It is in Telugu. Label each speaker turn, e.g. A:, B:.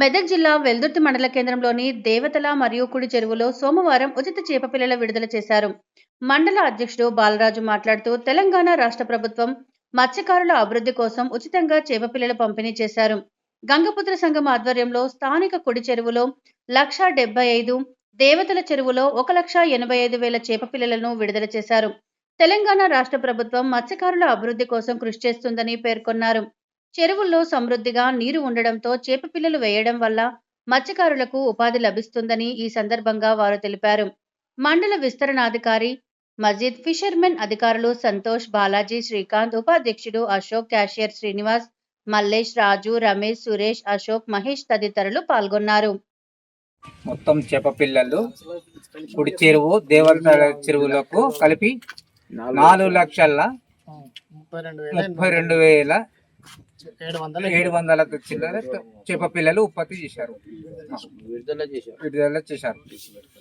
A: మెదక్ జిల్లా వెల్దుర్తి మండల కేంద్రంలోని దేవతల మరియు కుడి చెరువులో సోమవారం ఉచిత చేప పిల్లల విడుదల చేశారు. మండల అధ్యక్షుడు బాలరాజు మాట్లాడుతూ తెలంగాణ రాష్ట్ర ప్రభుత్వం మత్స్యకారుల అభివృద్ధి కోసం ఉచితంగా చేపపిల్లల పంపిణీ చేశారు. గంగపుత్ర సంఘం ఆధ్వర్యంలో స్థానిక కుడి చెరువులో లక్ష డెబ్బై ఐదు దేవతల చెరువులో ఒక లక్ష ఎనభై ఐదు వేల చేప పిల్లలను విడుదల చేశారు. తెలంగాణ రాష్ట్ర ప్రభుత్వం మత్స్యకారుల అభివృద్ధి కోసం కృషి చేస్తుందని పేర్కొన్నారు. చెరువుల్లో సమృద్ధిగా నీరు ఉండడంతో చేప పిల్లలు వేయడం వల్ల మత్స్యకారులకు ఉపాధి లభిస్తుందని ఈ సందర్భంగా వారు తెలిపారు. మండల విస్తరణాధికారి మజీద్ ఫిషర్మెన్ అధికారులు సంతోష్ బాలాజీ శ్రీకాంత్ ఉపాధ్యక్షుడు అశోక్ క్యాషియర్ శ్రీనివాస్ మల్లేష్ రాజు రమేష్ సురేష్ అశోక్ మహేష్ తదితరులు పాల్గొన్నారు.
B: మొత్తం చేప పిల్లలు కుడి చెరువు దేవతల చెరువులకు కలిపి నాలుగు లక్షల ముప్పై రెండు వేల
C: ఏడు వందల
B: ఏడు వందల చిల్లర చేప పిల్లలు ఉత్పత్తి చేశారు.
D: విడుదల చేశారు.
B: విడుదల చేశారు.